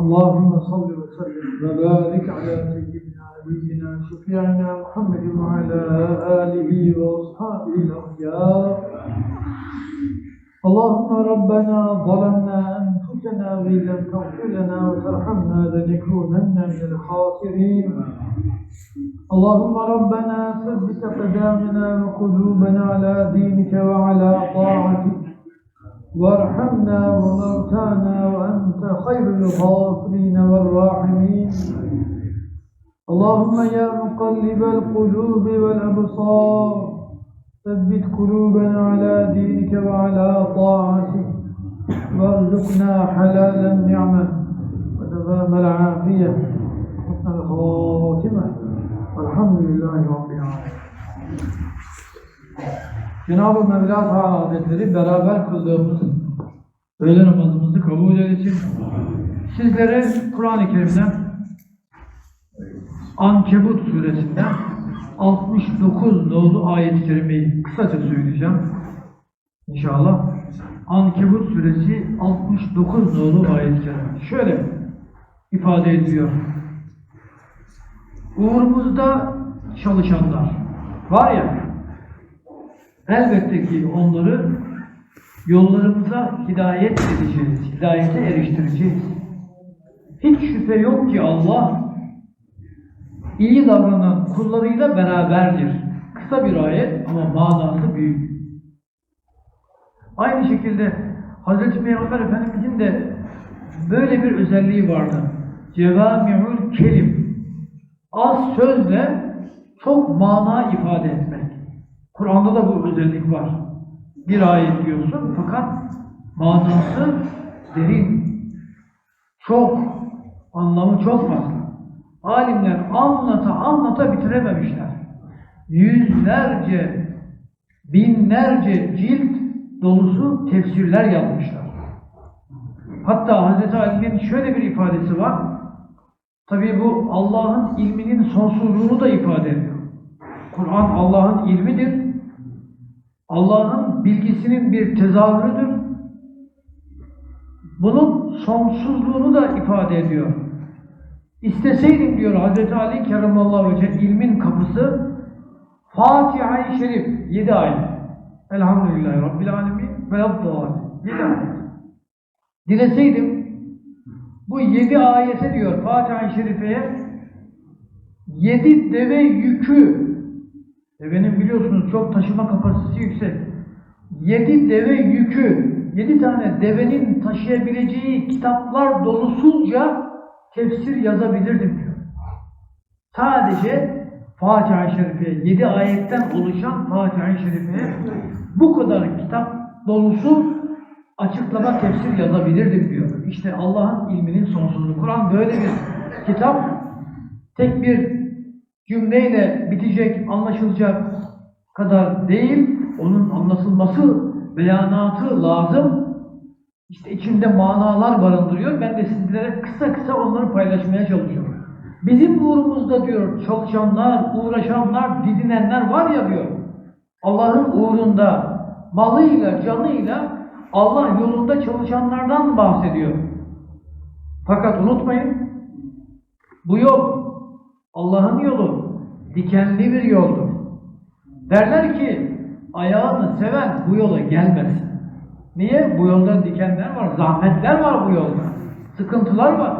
اللهم صل وسلم وبارك على سيدنا نبينا شفيعنا محمد وعلى آله وأصحابه الأخيار. اللهم ربنا ظلمنا أنفسنا وإن لم تغفر لنا وترحمنا لنكونن من الخاسرين. اللهم ربنا ثبت قدامنا وقلوبنا على دينك وعلى طاعتك وارحمنا وموتانا وأنت خير الغافرين والراحمين. اللهم يا مقلب القلوب والأبصار ثبت قلوبنا على دينك وعلى طاعتك وارزقنا حلال النعمة ودوام العافية. وحسن الخاتمة. والحمد لله رب العالمين. Cenab-ı Mevla Hazretleri beraber kıldığımız öğle namazımızı kabul eylesin. Sizlere Kur'an-ı Kerim'den Ankebut suresinden 69 nolu ayet-i kerimeyi kısaca söyleyeceğim. İnşallah. Ankebut suresi 69 nolu ayet-i kerime. Şöyle ifade ediyor. Uğrumuzda çalışanlar var ya elbette ki onları yollarımıza hidayet edeceğiz, hidayete eriştireceğiz. Hiç şüphe yok ki Allah iyi davranan kullarıyla beraberdir. Kısa bir ayet ama manası büyük. Aynı şekilde Hz. Peygamber Efendimizin de böyle bir özelliği vardı. Cevami'ül kelim. Az sözle çok mana ifade etmek. Kur'an'da da bu özellik var. Bir ayet diyorsun fakat manası derin. Çok, anlamı çok fazla. Alimler anlata anlata bitirememişler. Yüzlerce, binlerce cilt dolusu tefsirler yazmışlar. Hatta Hz. Ali'nin şöyle bir ifadesi var. Tabii bu Allah'ın ilminin sonsuzluğunu da ifade ediyor. Kur'an Allah'ın ilmidir. Allah'ın bilgisinin bir tezahürüdür. Bunun sonsuzluğunu da ifade ediyor. İsteseydim diyor Hz. Ali Keremallahu Vece ilmin kapısı Fatiha-i Şerif 7 ayet. Elhamdülillahi Rabbil Alemin ve Rabbâli 7 ayet. Dileseydim bu 7 ayete diyor Fatiha-i Şerife'ye 7 deve yükü devenin biliyorsunuz çok taşıma kapasitesi yüksek. 7 deve yükü 7 tane devenin taşıyabileceği kitaplar dolusunca tefsir yazabilirdim diyor. Sadece Fatiha-i Şerife, 7 ayetten oluşan Fatiha-i Şerife'ye bu kadar kitap dolusu açıklama tefsir yazabilirdim diyor. İşte Allah'ın ilminin sonsuzluğu. Kur'an böyle bir kitap. Tek bir cümleyle bitecek, anlaşılacak kadar değil. Onun anlaşılması, beyanatı lazım. İşte içinde manalar barındırıyor. Ben de sizlere kısa kısa onları paylaşmaya çalışıyorum. Bizim uğrumuzda diyor çalışanlar, uğraşanlar, didinenler var ya diyor. Allah'ın uğrunda malıyla, canıyla Allah yolunda çalışanlardan bahsediyor. Fakat unutmayın bu yol Allah'ın yolu dikenli bir yoldur. Derler ki ayağını seven bu yola gelmesin. Niye? Bu yolda dikenler var, zahmetler var bu yolda. Sıkıntılar var.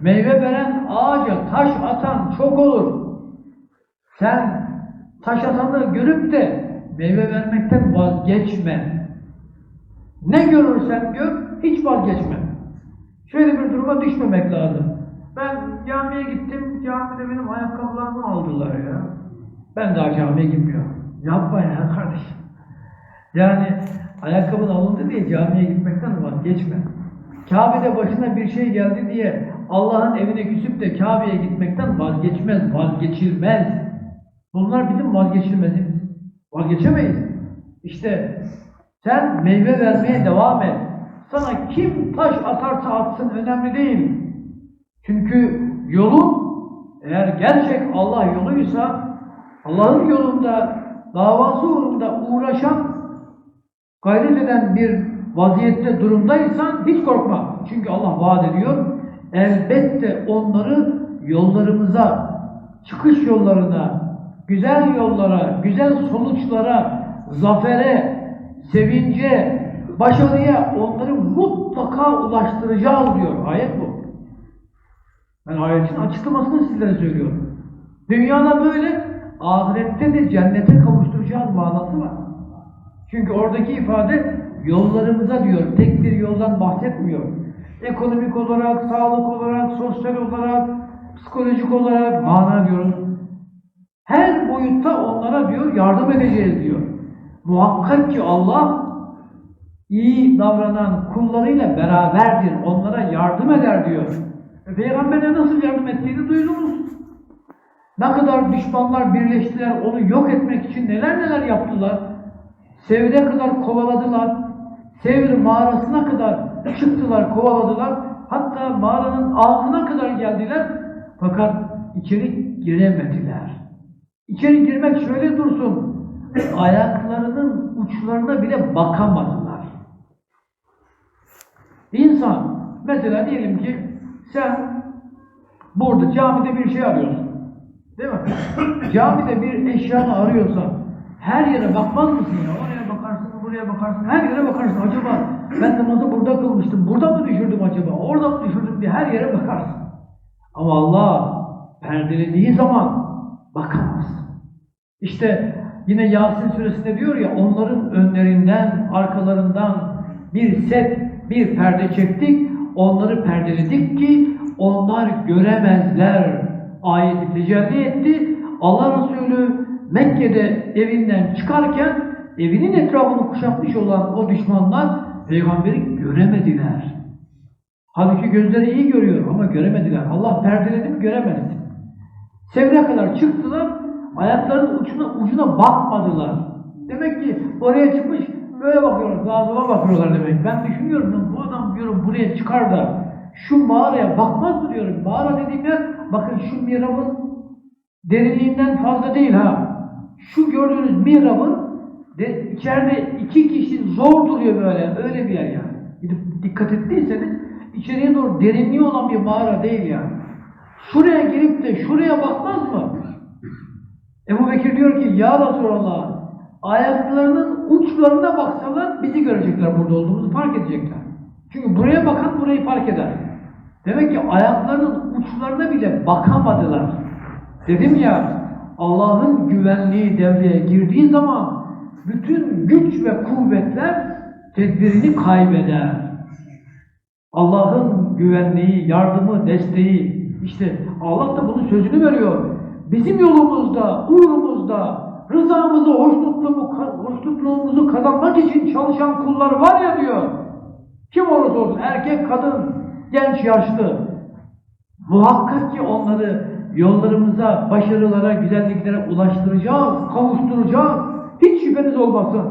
Meyve veren ağaca taş atan çok olur. Sen taş atanı görüp de meyve vermekten vazgeçme. Ne görürsen gör, hiç vazgeçme. Şöyle bir duruma düşmemek lazım. Ben camiye gittim, camide benim ayakkabılarımı aldılar ya. Ben daha camiye gitmiyorum. Yapma ya kardeşim. Yani ayakkabın alındı diye camiye gitmekten vazgeçme. Kabe'de başına bir şey geldi diye Allah'ın evine küsüp de Kabe'ye gitmekten vazgeçmez, vazgeçilmez. Bunlar bizim vazgeçilmezimiz. Vazgeçemeyiz. İşte sen meyve vermeye devam et. Sana kim taş atarsa atsın önemli değil. Çünkü yolun eğer gerçek Allah yoluysa Allah'ın yolunda davası uğrunda uğraşan gayret eden bir vaziyette durumdaysan hiç korkma. Çünkü Allah vaat ediyor. Elbette onları yollarımıza, çıkış yollarına, güzel yollara, güzel sonuçlara, zafere, sevince, başarıya onları mutlaka ulaştıracağız diyor. Ayet bu. Ben ayetin açıklamasını sizlere söylüyorum. Dünyada böyle, ahirette de cennete kavuşturacağız manası var. Çünkü oradaki ifade yollarımıza diyor, tek bir yoldan bahsetmiyor. Ekonomik olarak, sağlık olarak, sosyal olarak, psikolojik olarak mana diyoruz. Her boyutta onlara diyor yardım edeceğiz diyor. Muhakkak ki Allah iyi davranan kullarıyla beraberdir. Onlara yardım eder diyor. Peygamber'e nasıl yardım ettiğini duydunuz. Ne kadar düşmanlar birleştiler onu yok etmek için neler neler yaptılar. Sevr'e kadar kovaladılar. Sevr mağarasına kadar çıktılar, kovaladılar. Hatta mağaranın ağzına kadar geldiler. Fakat içeri giremediler. İçeri girmek şöyle dursun. Ayaklarının uçlarına bile bakamadılar. İnsan, mesela diyelim ki sen burada camide bir şey arıyorsun. Değil mi? camide bir eşyanı arıyorsan her yere bakmaz mısın ya? Oraya bakarsın, buraya bakarsın, her yere bakarsın. Acaba ben namazı burada kılmıştım, burada mı düşürdüm acaba, orada mı düşürdüm diye her yere bakarsın. Ama Allah perdelediği zaman bakamazsın. İşte yine Yasin suresinde diyor ya onların önlerinden, arkalarından bir set, bir perde çektik, onları perdeledik ki onlar göremezler. Ayeti tecelli etti. Allah Resulü Mekke'de evinden çıkarken evinin etrafını kuşatmış olan o düşmanlar peygamberi göremediler. Halbuki gözleri iyi görüyor ama göremediler. Allah perdeledi mi göremezdi. Sevre kadar çıktılar, ayaklarının ucuna, ucuna bakmadılar. Demek ki oraya çıkmış, böyle bakıyorlar, sağ bakıyorlar demek. Ben düşünüyorum, bu adam diyorum buraya çıkar da şu mağaraya bakmaz mı diyorum. Mağara dediğim yer, bakın şu mihrabın derinliğinden fazla değil ha. Şu gördüğünüz mihrabın de, içeride iki kişi zor duruyor böyle, öyle bir yer yani. Gidip dikkat ettiyseniz içeriye doğru derinliği olan bir mağara değil yani. Şuraya girip de şuraya bakmaz mı? Ebu Bekir diyor ki ya Resulallah ayaklarının uçlarına baksalar bizi görecekler burada olduğumuzu fark edecekler. Çünkü buraya bakan burayı fark eder. Demek ki ayaklarının uçlarına bile bakamadılar. Dedim ya Allah'ın güvenliği devreye girdiği zaman bütün güç ve kuvvetler tedbirini kaybeder. Allah'ın güvenliği, yardımı, desteği işte Allah da bunun sözünü veriyor. Bizim yolumuzda, uğrumuzda, rızamızı, hoşnutluğumu, hoşnutluğumuzu kazanmak için çalışan kullar var ya diyor. Kim olursa olsun, erkek, kadın, genç, yaşlı. Muhakkak ki onları yollarımıza, başarılara, güzelliklere ulaştıracağız, kavuşturacağız. Hiç şüpheniz olmasın.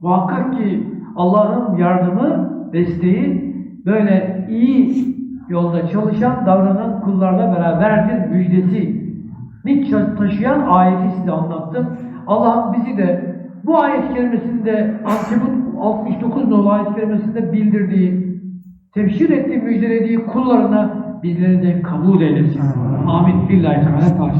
Muhakkak ki Allah'ın yardımı, desteği böyle iyi yolda çalışan, davranan kullarla beraberdir müjdesi. Nik taşıyan ayeti size anlattım. Allah'ım bizi de bu ayet kelimesinde Ankebut 69 nolu ayet kelimesinde bildirdiği, tebşir ettiği, müjdelediği kullarına bizleri de kabul eylesin. Amin. Billahi Teala.